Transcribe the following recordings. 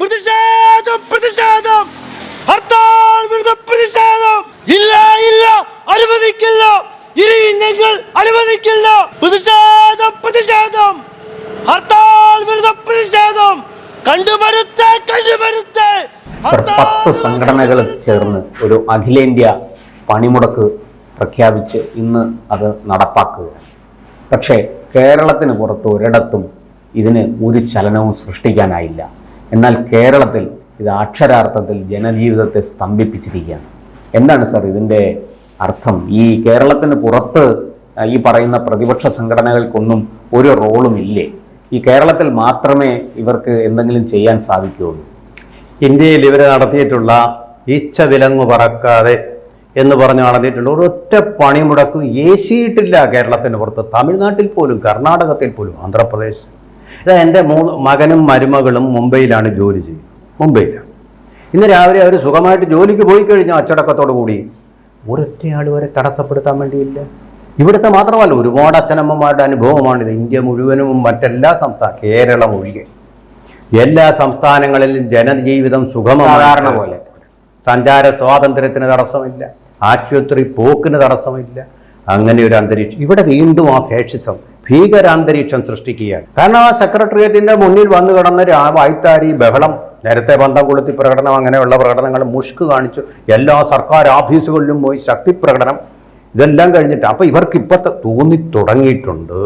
പ്രതിഷേധം പ്രതിഷേധം. ഹർത്താൽ വിരുദ്ധ പ്രതിഷേധം. ഇല്ല ഇല്ല അനുവദിക്കില്ല. ഇനി ഞങ്ങൾ അനുവദിക്കില്ല. പ്രതിഷേധം പ്രതിഷേധം. ഹർത്താൽ വിരുദ്ധ പ്രതിഷേധം. കണ്ടുമരുത്ത് സർ പത്ത് സംഘടനകൾ ചേർന്ന് ഒരു അഖിലേന്ത്യാ പണിമുടക്ക് പ്രഖ്യാപിച്ച് ഇന്ന് അത് നടപ്പാക്കുകയാണ്. പക്ഷേ കേരളത്തിന് പുറത്ത് ഒരിടത്തും ഇതിന് ഒരു ചലനവും സൃഷ്ടിക്കാനായില്ല. എന്നാൽ കേരളത്തിൽ ഇത് അക്ഷരാർത്ഥത്തിൽ ജനജീവിതത്തെ സ്തംഭിപ്പിച്ചിരിക്കുകയാണ്. എന്താണ് സാർ ഇതിന്റെ അർത്ഥം? ഈ കേരളത്തിന് പുറത്ത് ഈ പറയുന്ന പ്രതിപക്ഷ സംഘടനകൾക്കൊന്നും ഒരു റോളും ഇല്ലേ? ഈ കേരളത്തിൽ മാത്രമേ ഇവർക്ക് എന്തെങ്കിലും ചെയ്യാൻ സാധിക്കുകയുള്ളൂ. ഇന്ത്യയിൽ ഇവർ നടത്തിയിട്ടുള്ള ഈച്ച വിലങ്ങു പറക്കാതെ എന്ന് പറഞ്ഞ് നടന്നിട്ടുള്ള ഒരൊറ്റ പണിമുടക്കും ഏശിയിട്ടില്ല കേരളത്തിന് പുറത്ത്. തമിഴ്നാട്ടിൽ പോലും കർണാടകത്തിൽ പോലും ആന്ധ്രാപ്രദേശ് എന്റെ മൂന്ന് മകനും മരുമകളും മുംബൈയിലാണ് ജോലി ചെയ്യുന്നത്. മുംബൈയിലാണ്. ഇന്ന് രാവിലെ അവർ സുഖമായിട്ട് ജോലിക്ക് പോയി കഴിഞ്ഞു അച്ചടക്കത്തോടു കൂടി ഒരൊറ്റയാൾ വരെ തടസ്സപ്പെടുത്താൻ വേണ്ടിയില്ല. ഇവിടുത്തെ മാത്രമല്ല ഒരുപാട് അച്ഛനമ്മമാരുടെ അനുഭവമാണിത് ഇന്ത്യ മുഴുവനും മറ്റെല്ലാ സംസ്ഥാന കേരളം ഒഴികെ. എല്ലാ സംസ്ഥാനങ്ങളിലും ജനജീവിതം സുഗമമാണ് സാധാരണ പോലെ. സഞ്ചാര സ്വാതന്ത്ര്യത്തിന് തടസ്സമില്ല. ആശുപത്രി പോക്കിന് തടസ്സമില്ല. അങ്ങനെ ഒരു അന്തരീക്ഷം. ഇവിടെ വീണ്ടും ആ ഫാഷിസം ഭീകരാന്തരീക്ഷം സൃഷ്ടിക്കുകയാണ്. കാരണം ആ സെക്രട്ടേറിയറ്റിന്റെ മുന്നിൽ വന്നു കിടന്ന് വായ്ത്താരി ബഹളം നേരത്തെ ബന്ധം കൊളുത്തി പ്രകടനം അങ്ങനെയുള്ള പ്രകടനങ്ങൾ മുഷ്ക് കാണിച്ചു. എല്ലാ സർക്കാർ ഓഫീസുകളിലും പോയി ശക്തി പ്രകടനം. ഇതെല്ലാം കഴിഞ്ഞിട്ട് അപ്പോൾ ഇവർക്ക് ഇപ്പത്തെ തോന്നി തുടങ്ങിയിട്ടുണ്ട്.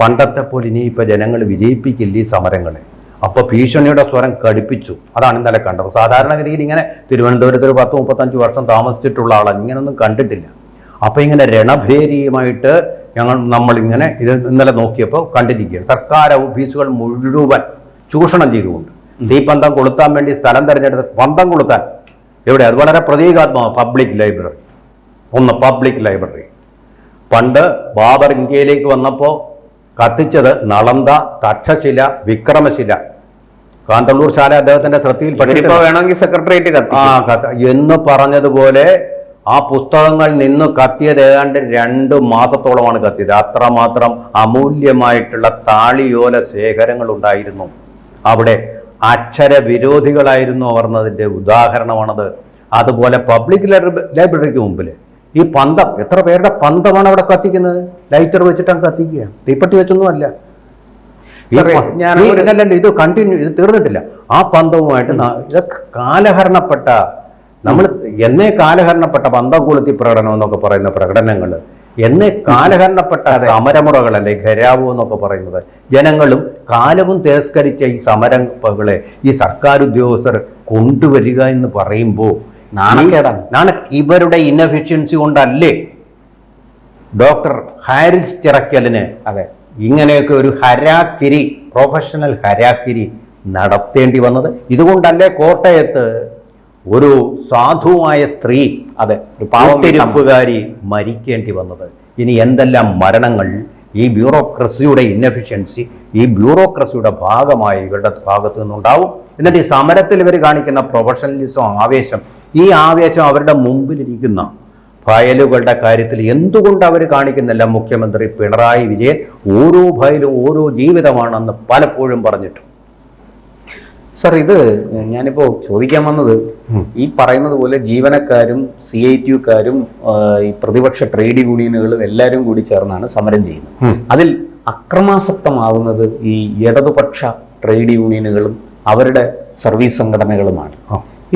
പണ്ടത്തെ പോലെ ഇനി ഇപ്പൊ ജനങ്ങൾ വിജയിപ്പിക്കില്ല ഈ സമരങ്ങളെ. അപ്പോൾ ഭീഷണിയുടെ സ്വരം കടുപ്പിച്ചു. അതാണ് ഇന്നലെ കണ്ടത്. സാധാരണഗതിയിൽ ഇങ്ങനെ തിരുവനന്തപുരത്ത് ഒരു പത്ത് മുപ്പത്തഞ്ച് വർഷം താമസിച്ചിട്ടുള്ള ആളാണ്. ഇങ്ങനൊന്നും കണ്ടിട്ടില്ല. അപ്പൊ ഇങ്ങനെ രണഭേരിയുമായിട്ട് ഞങ്ങൾ നമ്മളിങ്ങനെ ഇത് ഇന്നലെ നോക്കിയപ്പോൾ കണ്ടിരിക്കുകയാണ്. സർക്കാർ ഓഫീസുകൾ മുഴുവൻ ചൂഷണം ചെയ്തുകൊണ്ട് തീപ്പന്തം കൊളുത്താൻ വേണ്ടി സ്ഥലം തിരഞ്ഞെടുത്ത് പന്തം കൊളുത്താൻ. എവിടെ? അത് വളരെ പ്രതീകാത്മക പബ്ലിക് ലൈബ്രറി ഒന്ന് പബ്ലിക് ലൈബ്രറി പണ്ട് ബാബർ ഇന്ത്യയിലേക്ക് വന്നപ്പോൾ കത്തിച്ചത് നളന്ദ തക്ഷശില വിക്രമശില. കാന്തള്ളൂർ ശാല അദ്ദേഹത്തിന്റെ ശ്രദ്ധയിൽ വേണമെങ്കിൽ സെക്രട്ടേറിയറ്റ് ആ എന്ന് പറഞ്ഞതുപോലെ ആ പുസ്തകങ്ങൾ നിന്ന് കത്തിയത് ഏതാണ്ട് രണ്ട് മാസത്തോളമാണ് കത്തിയത്. അത്രമാത്രം അമൂല്യമായിട്ടുള്ള താളിയോല ശേഖരങ്ങൾ ഉണ്ടായിരുന്നു. അവിടെ അക്ഷര വിരോധികളായിരുന്നു അവർ എന്നതിന്റെ ഉദാഹരണമാണത്. അതുപോലെ പബ്ലിക് ലൈബ്രറിക്ക് മുമ്പിൽ ഈ പന്തം എത്ര പേരുടെ പന്തമാണ് അവിടെ കത്തിക്കുന്നത്? ലൈറ്റർ വെച്ചിട്ടാണ് കത്തിക്കുക. തീപ്പെട്ടി വെച്ചൊന്നും അല്ല ഇത് കണ്ടിന്യൂ ഇത് തീർന്നിട്ടില്ല. ആ പന്തവുമായിട്ട് ഇതൊക്കെ കാലഹരണപ്പെട്ട നമ്മൾ എന്നേ കാലഹരണപ്പെട്ട പന്തകൂളത്തി കൊളുത്തി പ്രകടനം എന്നൊക്കെ പറയുന്ന പ്രകടനങ്ങൾ എന്നേ കാലഹരണപ്പെട്ട സമരമുറകളല്ലേ ഖരാവോ എന്നൊക്കെ പറയുന്നത് ജനങ്ങളും കാലവും തിരസ്കരിച്ച ഈ സമരങ്ങളെ ഈ സർക്കാർ ഉദ്യോഗസ്ഥർ കൊണ്ടുവരിക എന്ന് പറയുമ്പോൾ നാണക്കേടാണ്. നാണ ഇവരുടെ ഇനഫിഷ്യൻസി കൊണ്ടല്ലേ ഡോക്ടർ ഹാരിസ് ചിറക്കലിന് അതെ. ഇങ്ങനെയൊക്കെ ഒരു ഹരാക്കിരി പ്രൊഫഷണൽ ഹരാക്കിരി നടത്തേണ്ടി വന്നത്? ഇതുകൊണ്ടല്ലേ കോട്ടയത്ത് ഒരു സാധുവായ സ്ത്രീ അതെ ഒരു പാവം വീട്ടമ്മ. മരിക്കേണ്ടി വന്നത്. ഇനി എന്തെല്ലാം മരണങ്ങൾ ഈ ബ്യൂറോക്രസിയുടെ ഇന്നഫിഷ്യൻസി ഈ ബ്യൂറോക്രസിയുടെ ഭാഗമായി ഇവരുടെ ഭാഗത്തു നിന്നുണ്ടാവും? എന്നിട്ട് ഈ സമരത്തിൽ ഇവർ കാണിക്കുന്ന പ്രൊഫഷണലിസം ആവേശം ഈ ആവേശം അവരുടെ മുമ്പിലിരിക്കുന്ന ഫയലുകളുടെ കാര്യത്തിൽ എന്തുകൊണ്ട് അവർ കാണിക്കുന്നില്ല? മുഖ്യമന്ത്രി പിണറായി വിജയൻ ഓരോ ഫയലും ഓരോ ജീവിതമാണെന്ന് പലപ്പോഴും പറഞ്ഞിട്ടുണ്ട്. സർ ഇത് ഞാനിപ്പോ ചോദിക്കാൻ വന്നത് ഈ പറയുന്നത് പോലെ ജീവനക്കാരും സി ഐ ടി യുക്കാരും ഈ പ്രതിപക്ഷ ട്രേഡ് യൂണിയനുകളും എല്ലാവരും കൂടി ചേർന്നാണ് സമരം ചെയ്യുന്നത്. അതിൽ അക്രമാസക്തമാകുന്നത് ഈ ഇടതുപക്ഷ ട്രേഡ് യൂണിയനുകളും അവരുടെ സർവീസ് സംഘടനകളുമാണ്.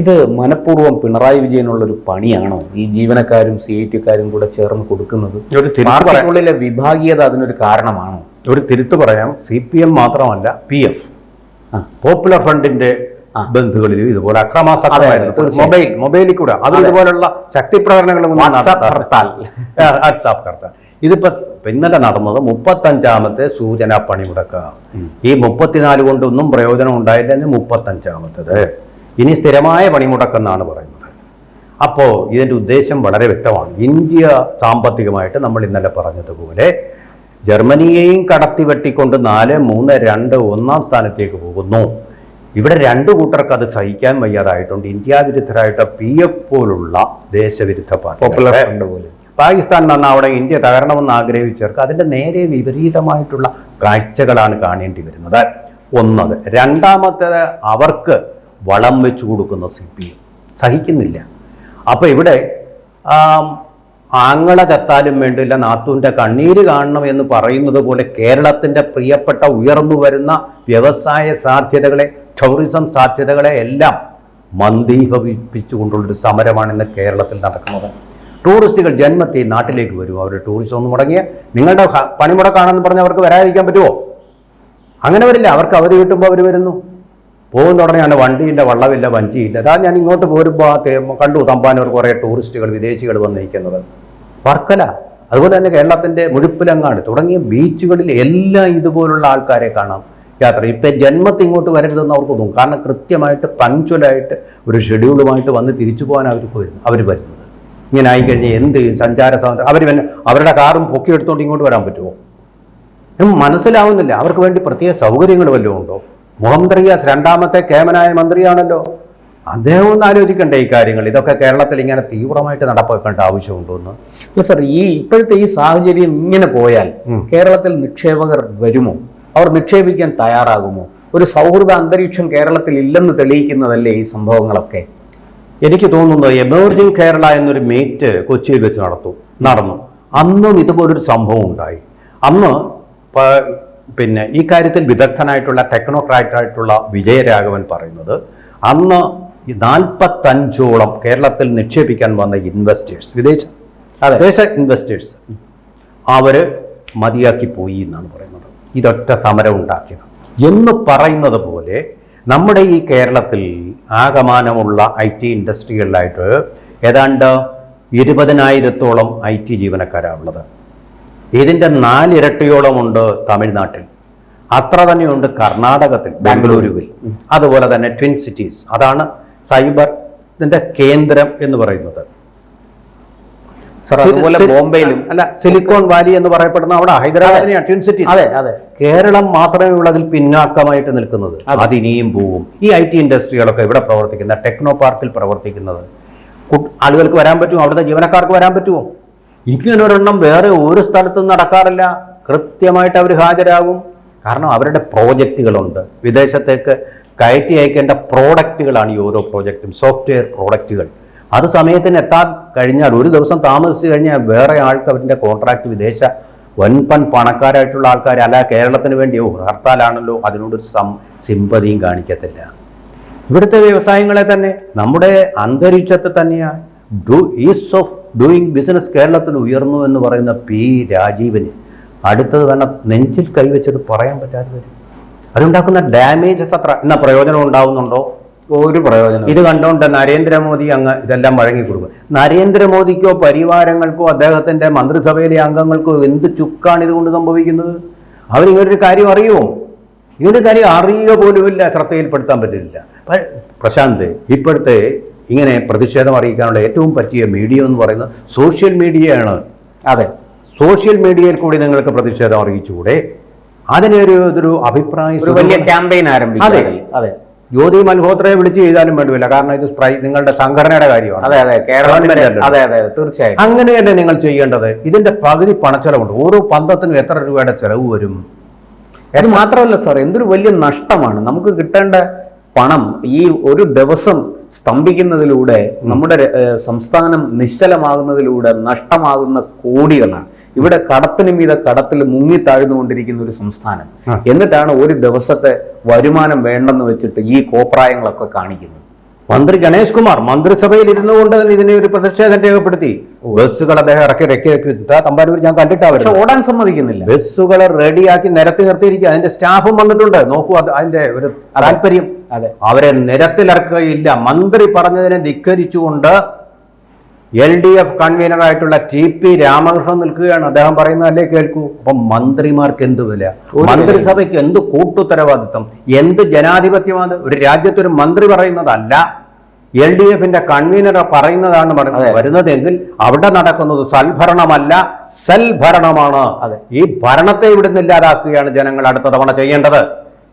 ഇത് മനഃപൂർവം പിണറായി വിജയനുള്ള ഒരു പണിയാണോ ഈ ജീവനക്കാരും സി ഐ ടിക്കാരും കൂടെ ചേർന്ന് കൊടുക്കുന്നത്? പാർട്ടിക്കുള്ളിലെ വിഭാഗീയത അതിനൊരു കാരണമാണോ? ഒരു തിരുത്തു പറയാം. സി പി എം മാത്രമല്ല പി എഫ്. പോപ്പുലർ ഫ്രണ്ടിന്റെ ബന്ധുകളിൽ ഇതുപോലെ അക്രമാസക്രമായിരുന്നു മൊബൈൽ മൊബൈലിൽ കൂടെ അത്. ഇതുപോലുള്ള ശക്തി പ്രകടനങ്ങളും വാട്സാപ്പ് കർത്താൽ വാട്സാപ്പ് ഹർത്താൽ. ഇതിപ്പോ ഇന്നലെ നടന്നത് മുപ്പത്തഞ്ചാമത്തെ സൂചന പണിമുടക്ക ഈ മുപ്പത്തിനാല് കൊണ്ടൊന്നും പ്രയോജനം ഉണ്ടായില്ല എന്ന് മുപ്പത്തഞ്ചാമത്തത്. ഇനി സ്ഥിരമായ പണിമുടക്കെന്നാണ് പറയുന്നത്. അപ്പോൾ ഇതിന്റെ ഉദ്ദേശം വളരെ വ്യക്തമാണ്. ഇന്ത്യ സാമ്പത്തികമായിട്ട് നമ്മൾ ഇന്നലെ പറഞ്ഞതുപോലെ ജർമ്മനിയെയും കടത്തി വെട്ടിക്കൊണ്ട് നാല് മൂന്ന് രണ്ട് ഒന്നാം സ്ഥാനത്തേക്ക് പോകുന്നു. ഇവിടെ രണ്ട് കൂട്ടർക്ക് അത് സഹിക്കാൻ വയ്യാതായിട്ടുണ്ട്. ഇന്ത്യ വിരുദ്ധരായിട്ട് പി എഫ് പോലുള്ള ദേശവിരുദ്ധ പോപ്പുലർ പാർട്ടി ഫ്രണ്ട് പോലെ. പാകിസ്ഥാൻ ഇന്ത്യ തകരണമെന്ന് ആഗ്രഹിച്ചവർക്ക് അതിന്റെ നേരെ വിപരീതമായിട്ടുള്ള കാഴ്ചകളാണ് കാണേണ്ടി വരുന്നത്. ഒന്നത് രണ്ടാമത്തെ അവർക്ക് വളം വെച്ചു കൊടുക്കുന്ന സി പി എം. സഹിക്കുന്നില്ല. അപ്പോൾ ഇവിടെ ആങ്ങള ചത്താലും വേണ്ടില്ല നാത്തൂന്റെ കണ്ണീര് കാണണം എന്ന് പറയുന്നത് പോലെ കേരളത്തിന്റെ പ്രിയപ്പെട്ട ഉയർന്നു വരുന്ന വ്യവസായ സാധ്യതകളെ ടൂറിസം സാധ്യതകളെ എല്ലാം മന്ദീഭവിപ്പിച്ചുകൊണ്ടുള്ളൊരു സമരമാണ് ഇന്ന് കേരളത്തിൽ നടക്കുന്നത്. ടൂറിസ്റ്റുകൾ ജന്മത്തെ നാട്ടിലേക്ക് വരും. അവർ ടൂറിസം ഒന്ന് മുടങ്ങിയ നിങ്ങളുടെ പണിമുടക്കാണെന്ന് പറഞ്ഞ് അവർക്ക് വരാതിരിക്കാൻ പറ്റുമോ അങ്ങനെ വരില്ല. അവർക്ക് അവധി കിട്ടുമ്പോൾ അവർ വരുന്നു. പോകുന്ന ഉടനെയാണ് വണ്ടിയില്ല വള്ളമില്ല വഞ്ചിയില്ല. അതാ ഞാൻ ഇങ്ങോട്ട് പോരുമ്പോൾ ആ കണ്ടു തമ്പാനൂർ കുറേ ടൂറിസ്റ്റുകൾ വിദേശികൾ വന്നിരിക്കുന്നത്. വർക്കല. അതുപോലെ തന്നെ കേരളത്തിന്റെ മുഴുപ്പിലങ്ങാട് തുടങ്ങിയ ബീച്ചുകളിൽ എല്ലാം ഇതുപോലുള്ള ആൾക്കാരെ കാണാം. യാത്ര. ഇപ്പം ജന്മത്തിൽ ഇങ്ങോട്ട് വരരുതെന്ന് അവർക്ക് തോന്നും. കാരണം കൃത്യമായിട്ട് പങ്ക്ച്വലായിട്ട് ഒരു ഷെഡ്യൂളുമായിട്ട് വന്ന് തിരിച്ചു പോകാൻ അവർക്ക് വരുന്നു അവർ വരുന്നത്. ഇങ്ങനെ ആയിക്കഴിഞ്ഞാൽ എന്ത്? സഞ്ചാര സ്വാതന്ത്ര്യം അവർ പിന്നെ അവരുടെ കാറും പൊക്കി എടുത്തുകൊണ്ട് ഇങ്ങോട്ട് വരാൻ പറ്റുമോ? മനസ്സിലാവുന്നില്ല. അവർക്ക് വേണ്ടി പ്രത്യേക സൗകര്യങ്ങൾ വല്ലതും ഉണ്ടോ? മുഹമ്മദ് റിയാസ് രണ്ടാമത്തെ കേമനായ മന്ത്രിയാണല്ലോ. അദ്ദേഹം ഒന്ന് ആലോചിക്കണ്ടേ ഈ കാര്യങ്ങൾ. ഇതൊക്കെ കേരളത്തിൽ ഇങ്ങനെ തീവ്രമായിട്ട് നടപ്പാക്കേണ്ട ആവശ്യമുണ്ടോന്ന് അല്ല സർ ഈ ഇപ്പോഴത്തെ ഈ സാഹചര്യം ഇങ്ങനെ പോയാൽ കേരളത്തിൽ നിക്ഷേപകർ വരുമോ? അവർ നിക്ഷേപിക്കാൻ തയ്യാറാകുമോ? ഒരു സൗഹൃദ അന്തരീക്ഷം കേരളത്തിൽ ഇല്ലെന്ന് തെളിയിക്കുന്നതല്ലേ ഈ സംഭവങ്ങളൊക്കെ? എനിക്ക് തോന്നുന്നത് എമേർജിംഗ് കേരള എന്നൊരു മീറ്റ് കൊച്ചിയിൽ വെച്ച് നടത്തു നടന്നു. അന്നും ഇതുപോലൊരു സംഭവം ഉണ്ടായി. അന്ന് പിന്നെ ഈ കാര്യത്തിൽ വിദഗ്ധനായിട്ടുള്ള ടെക്നോക്രാറ്റായിട്ടുള്ള വിജയരാഘവൻ പറയുന്നത് അന്ന് ഈ നാൽപ്പത്തഞ്ചോളം കേരളത്തിൽ നിക്ഷേപിക്കാൻ വന്ന ഇൻവെസ്റ്റേഴ്സ് വിദേശ വിദേശ ദേശ ഇൻവെസ്റ്റേഴ്സ് അവർ മതിയാക്കി പോയി എന്നാണ് പറയുന്നത്. ഇതൊറ്റ സമരം ഉണ്ടാക്കിയത്. എന്ന് പറയുന്നത് പോലെ നമ്മുടെ ഈ കേരളത്തിൽ ആകമാനമുള്ള ഐ ടി ഇൻഡസ്ട്രികളിലായിട്ട് ഏതാണ്ട് ഇരുപതിനായിരത്തോളം ഐ ടി ജീവനക്കാരാണ് ഉള്ളത് ഇതിന്റെ നാലിരട്ടിയോളം ഉണ്ട് തമിഴ്നാട്ടിൽ. അത്ര തന്നെയുണ്ട് കർണാടകത്തിൽ ബാംഗ്ലൂരുവിൽ അതുപോലെ തന്നെ ട്വിൻ സിറ്റീസ് അതാണ് സൈബർ ഇതിന്റെ കേന്ദ്രം എന്ന് പറയുന്നത്. അതുപോലെ ബോംബെയിലും അല്ല സിലിക്കോൺ വാലി എന്ന് പറയപ്പെടുന്ന അവിടെ ഹൈദരാബാദിനെ ട്വിൻ സിറ്റി. അതെ അതെ. കേരളം മാത്രമേ ഉള്ളതിൽ പിന്നാക്കമായിട്ട് നിൽക്കുന്നത്. അതിനിയും അത്. ഇനിയും പോവും. ഈ ഐ ടി ഇൻഡസ്ട്രികളൊക്കെ ഇവിടെ പ്രവർത്തിക്കുന്ന ടെക്നോ പാർക്കിൽ പ്രവർത്തിക്കുന്നത്. ആളുകൾക്ക് വരാൻ പറ്റുമോ? അവിടുത്തെ ജീവനക്കാർക്ക് വരാൻ പറ്റുമോ? ഇങ്ങനെ ഒരെണ്ണം വേറെ ഒരു സ്ഥലത്തും നടക്കാറില്ല. കൃത്യമായിട്ട് അവർ ഹാജരാകും. കാരണം അവരുടെ പ്രോജക്റ്റുകളുണ്ട്. വിദേശത്തേക്ക് കയറ്റി അയക്കേണ്ട പ്രോഡക്റ്റുകളാണ് ഈ ഓരോ പ്രോജക്റ്റും സോഫ്റ്റ്വെയർ പ്രോഡക്റ്റുകൾ. അത് സമയത്തിന് എത്താൻ കഴിഞ്ഞാൽ ഒരു ദിവസം താമസിച്ചു കഴിഞ്ഞാൽ വേറെ ആൾക്ക് അവരുടെ കോൺട്രാക്ട് വിദേശ വൻപൻ പണക്കാരായിട്ടുള്ള ആൾക്കാർ അല്ല കേരളത്തിന് വേണ്ടിയോ ഹർത്താലാണല്ലോ അതിനോടൊരു സം സിമ്പതിയും കാണിക്കത്തില്ല. ഇവിടുത്തെ വ്യവസായങ്ങളെ തന്നെ നമ്മുടെ അന്തരീക്ഷത്തെ തന്നെയാണ് the ease of doing business കേരളത്തിൽ ഉയർന്നു എന്ന് പറയുന്ന പി രാജീവന് അടുത്തത് തന്നെ നെഞ്ചിൽ കൈവച്ചത് പറയാൻ പറ്റാതെ വരും അതുണ്ടാക്കുന്ന ഡാമേജസ് അത്ര എന്ന പ്രയോജനം ഉണ്ടാവുന്നുണ്ടോ? ഒരു പ്രയോജനം ഇത് കണ്ടുകൊണ്ട് നരേന്ദ്രമോദി അങ്ങ് ഇതെല്ലാം വഴങ്ങി കൊടുക്കും. നരേന്ദ്രമോദിക്കോ പരിവാരങ്ങൾക്കോ അദ്ദേഹത്തിന്റെ മന്ത്രിസഭയിലെ അംഗങ്ങൾക്കോ എന്ത് ചുക്കാണ് ഇതുകൊണ്ട് സംഭവിക്കുന്നത്? അവരിങ്ങനൊരു കാര്യം അറിയുമോ? ഇങ്ങനൊരു കാര്യം അറിയുക പോലുമില്ല ശ്രദ്ധയിൽപ്പെടുത്താൻ പറ്റില്ല. പ്രശാന്ത് ഇപ്പോഴത്തെ ഇങ്ങനെ പ്രതിഷേധം അറിയിക്കാനുള്ള ഏറ്റവും പറ്റിയ മീഡിയ എന്ന് പറയുന്നത് സോഷ്യൽ മീഡിയയാണ്. അതെ. സോഷ്യൽ മീഡിയയിൽ കൂടി നിങ്ങൾക്ക് പ്രതിഷേധം അറിയിച്ചുകൂടെ? അതിനൊരു ഇതൊരു അഭിപ്രായം വലിയ ക്യാമ്പയിൻ അതെ. അതെ. ജ്യോതി മൽഹോത്രയെ വിളിച്ച് ചെയ്താലും വേണ്ടില്ല. കാരണം ഇത് നിങ്ങളുടെ സംഘടനയുടെ കാര്യമാണ്. അതെ അതെ. അതെ അതെ തീർച്ചയായും. അങ്ങനെയല്ലേ നിങ്ങൾ ചെയ്യേണ്ടത് ഇതിന്റെ പകുതി പണച്ചെലവുണ്ട്. ഓരോ പന്തത്തിനും എത്ര രൂപയുടെ ചെലവ് വരും? അത് മാത്രമല്ല സാർ എന്തൊരു വലിയ നഷ്ടമാണ്. നമുക്ക് കിട്ടേണ്ട പണം ഈ ഒരു ദിവസം സ്തംഭിക്കുന്നതിലൂടെ നമ്മുടെ സംസ്ഥാനം നിശ്ചലമാകുന്നതിലൂടെ നഷ്ടമാകുന്ന കോടികളാണ്. ഇവിടെ കടത്തിന് മീത കടത്തിൽ മുങ്ങി താഴ്ന്നുകൊണ്ടിരിക്കുന്ന ഒരു സംസ്ഥാനം. എന്നിട്ടാണ് ഒരു ദിവസത്തെ വരുമാനം വേണ്ടെന്ന് വെച്ചിട്ട് ഈ കോപ്രായങ്ങളൊക്കെ കാണിക്കുന്നത്. മന്ത്രി ഗണേഷ് കുമാർ മന്ത്രിസഭയിൽ ഇരുന്നു കൊണ്ട് തന്നെ ഇതിനെ ഒരു പ്രതിഷേധം രേഖപ്പെടുത്തി. ബസ്സുകൾ അദ്ദേഹം ഇറക്കി ഇറക്കി തമ്പാനൂർ ഞാൻ കണ്ടിട്ടാ പക്ഷെ ഓടാൻ സമ്മതിക്കുന്നില്ല. ബസ്സുകളെ റെഡിയാക്കി നിരത്തി നിർത്തിയിരിക്കുക. അതിന്റെ സ്റ്റാഫും വന്നിട്ടുണ്ട്. നോക്കൂ അത് അതിന്റെ ഒരു താല്പര്യം. അതെ. അവരെ നിരത്തിലിറക്കുകയില്ല. മന്ത്രി പറഞ്ഞതിനെ ധിക്കരിച്ചുകൊണ്ട് എൽ ഡി എഫ് കൺവീനറായിട്ടുള്ള ടി പി രാമകൃഷ്ണൻ നിൽക്കുകയാണ്. അദ്ദേഹം പറയുന്നതല്ലേ കേൾക്കൂ? അപ്പം മന്ത്രിമാർക്ക് എന്ത് വില? മന്ത്രിസഭയ്ക്ക് എന്ത് കൂട്ടുത്തരവാദിത്വം? എന്ത് ജനാധിപത്യമാണ്? ഒരു രാജ്യത്തൊരു മന്ത്രി പറയുന്നതല്ല. എൽ ഡി എഫിന്റെ കൺവീനർ പറയുന്നതാണ് പറയുന്നത് വരുന്നതെങ്കിൽ അവിടെ നടക്കുന്നത് സൽഭരണമല്ല സൽഭരണമാണ്. ഈ ഭരണത്തെ ഇവിടുന്ന് ഇല്ലാതാക്കുകയാണ് ജനങ്ങൾ അടുത്ത തവണ ചെയ്യേണ്ടത്.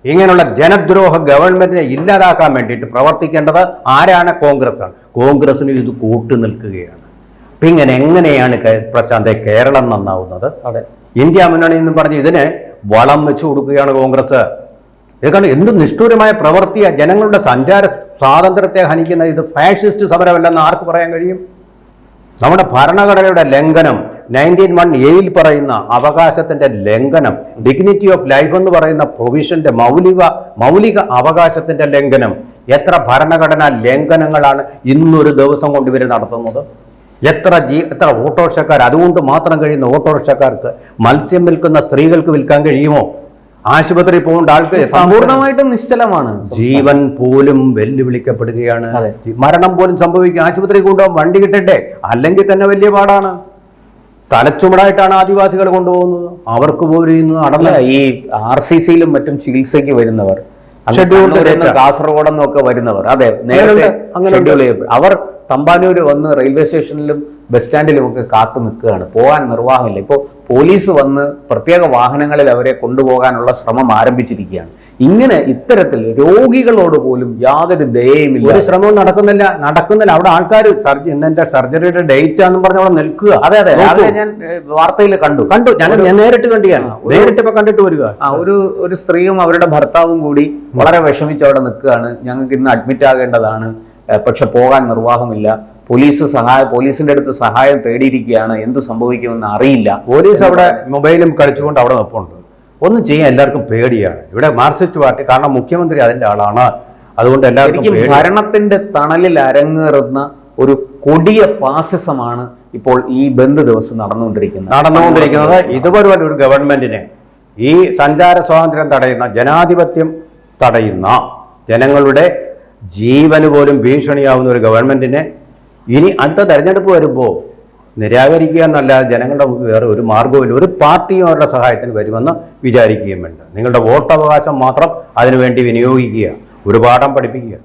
ഇങ്ങനെയുള്ള ജനദ്രോഹ ഗവൺമെന്റിനെ ഇല്ലാതാക്കാൻ വേണ്ടിയിട്ട് പ്രവർത്തിക്കേണ്ടത് ആരാണ്? കോൺഗ്രസ് ആണ് കോൺഗ്രസിന് ഇത് കൂട്ടു നിൽക്കുകയാണ്. അപ്പൊ ഇങ്ങനെ എങ്ങനെയാണ് പ്രശാന്തെ കേരളം നന്നാവുന്നത്? അതെ. ഇന്ത്യ മുന്നണി എന്ന് പറഞ്ഞ് ഇതിന് വളം വെച്ചു കൊടുക്കുകയാണ് കോൺഗ്രസ്. ഇത് കണ്ട് എന്ത് നിഷ്ഠൂരമായ പ്രവൃത്തിയാണ് ജനങ്ങളുടെ സഞ്ചാര സ്വാതന്ത്ര്യത്തെ ഹനിക്കുന്ന ഇത് ഫാഷിസ്റ്റ് സമരമല്ലെന്ന് ആർക്ക് പറയാൻ കഴിയും? നമ്മുടെ ഭരണഘടനയുടെ ലംഘനം നയന്റീൻ വൺ എയിൽ പറയുന്ന അവകാശത്തിന്റെ ലംഘനം ഡിഗ്നിറ്റി ഓഫ് ലൈഫ് എന്ന് പറയുന്ന പ്രൊവിഷന്റെ മൗലിക മൗലിക അവകാശത്തിന്റെ ലംഘനം. എത്ര ഭരണഘടനാ ലംഘനങ്ങളാണ് ഇന്നൊരു ദിവസം കൊണ്ട് ഇവർ നടത്തുന്നത്? എത്ര ജീ എത്ര ഓട്ടോറിക്ഷക്കാർ അതുകൊണ്ട് മാത്രം കഴിയുന്ന ഓട്ടോറിക്ഷക്കാർക്ക് മത്സ്യം വിൽക്കുന്ന സ്ത്രീകൾക്ക് വിൽക്കാൻ കഴിയുമോ? ആശുപത്രി പോകേണ്ട ആൾക്ക് സമ്പൂർണമായിട്ടും നിശ്ചലമാണ്. ജീവൻ പോലും വെല്ലുവിളിക്കപ്പെടുകയാണ്. മരണം പോലും സംഭവിക്കും ആശുപത്രി കൊണ്ടുപോകാൻ വണ്ടി കിട്ടട്ടെ? അല്ലെങ്കിൽ തന്നെ വലിയ പാടാണ്. തലച്ചുമടായിട്ടാണ് ആദിവാസികൾ കൊണ്ടുപോകുന്നത്. അവർക്ക് പോലും നടന്ന ഈ ആർ സി സിയിലും മറ്റും ചികിത്സയ്ക്ക് വരുന്നവർ കാസർഗോഡെന്നൊക്കെ വരുന്നവർ അതെ നേരത്തെ. ഷെഡ്യൂൾ അവർ തമ്പാനൂര് വന്ന് റെയിൽവേ സ്റ്റേഷനിലും ബസ് സ്റ്റാൻഡിലും ഒക്കെ കാത്തു നിൽക്കുകയാണ്. പോകാൻ നിർവാഹമില്ല. ഇപ്പോൾ പോലീസ് വന്ന് പ്രത്യേക വാഹനങ്ങളിൽ അവരെ കൊണ്ടുപോകാനുള്ള ശ്രമം ആരംഭിച്ചിരിക്കുകയാണ്. ഇങ്ങനെ ഇത്തരത്തിൽ രോഗികളോട് പോലും യാതൊരു ദയയുമില്ല. ഒരു ശ്രമവും നടക്കുന്നില്ല നടക്കുന്നില്ല. അവിടെ ആൾക്കാർ സർജറി എന്റെ സർജറിയുടെ ഡേറ്റ് ആണെന്ന് പറഞ്ഞ അവിടെ നിൽക്കുക. അതെ അതെ. രാവിലെ ഞാൻ വാർത്തയിൽ കണ്ടു. കണ്ടു. ഞാൻ ഞാൻ നേരിട്ട് കണ്ടിയാണ്. നേരിട്ട് ഇപ്പൊ കണ്ടിട്ട് വരിക. ആ ഒരു ഒരു സ്ത്രീയും അവരുടെ ഭർത്താവും കൂടി വളരെ വിഷമിച്ച് അവിടെ നിൽക്കുകയാണ്. ഞങ്ങൾക്ക് ഇന്ന് അഡ്മിറ്റ് ആകേണ്ടതാണ്. പക്ഷെ പോകാൻ നിർവാഹമില്ല. പോലീസ് സഹായ പോലീസിന്റെ അടുത്ത് സഹായം തേടിയിരിക്കുകയാണ്. എന്ത് സംഭവിക്കുമെന്ന് അറിയില്ല. പോലീസ് അവിടെ മൊബൈലും കളിച്ചുകൊണ്ട് അവിടെ നിൽപ്പുണ്ട് ഒന്നും ചെയ്യാൻ എല്ലാവർക്കും പേടിയാണ്. ഇവിടെ മാർക്സിസ്റ്റ് പാർട്ടി കാരണം മുഖ്യമന്ത്രി അതിന്റെ ആളാണ്. അതുകൊണ്ട് എല്ലാവർക്കും ഭരണത്തിന്റെ തണലിൽ അരങ്ങേറുന്ന ഒരു കൊടിയ ഫാസിസമാണ് ഇപ്പോൾ ഈ ബന്ദ് ദിവസം നടന്നുകൊണ്ടിരിക്കുന്നത്. നടന്നുകൊണ്ടിരിക്കുന്നത് ഇതുപോലെ ഒരു ഗവൺമെന്റിനെ ഈ സഞ്ചാര സ്വാതന്ത്ര്യം തടയുന്ന ജനാധിപത്യം തടയുന്ന ജനങ്ങളുടെ ജീവന് പോലും ഭീഷണിയാവുന്ന ഒരു ഗവൺമെന്റിനെ ഇനി അടുത്ത തെരഞ്ഞെടുപ്പ് വരുമ്പോൾ നിരാകരിക്കുക എന്നല്ലാതെ ജനങ്ങളുടെ വേറെ ഒരു മാർഗവുമില്ല ഒരു പാർട്ടിയും അവരുടെ സഹായത്തിന് വരുമെന്ന് വിചാരിക്കുകയും വേണ്ട. നിങ്ങളുടെ വോട്ടവകാശം മാത്രം അതിനുവേണ്ടി വിനിയോഗിക്കുക. ഒരു പാഠം പഠിപ്പിക്കുക.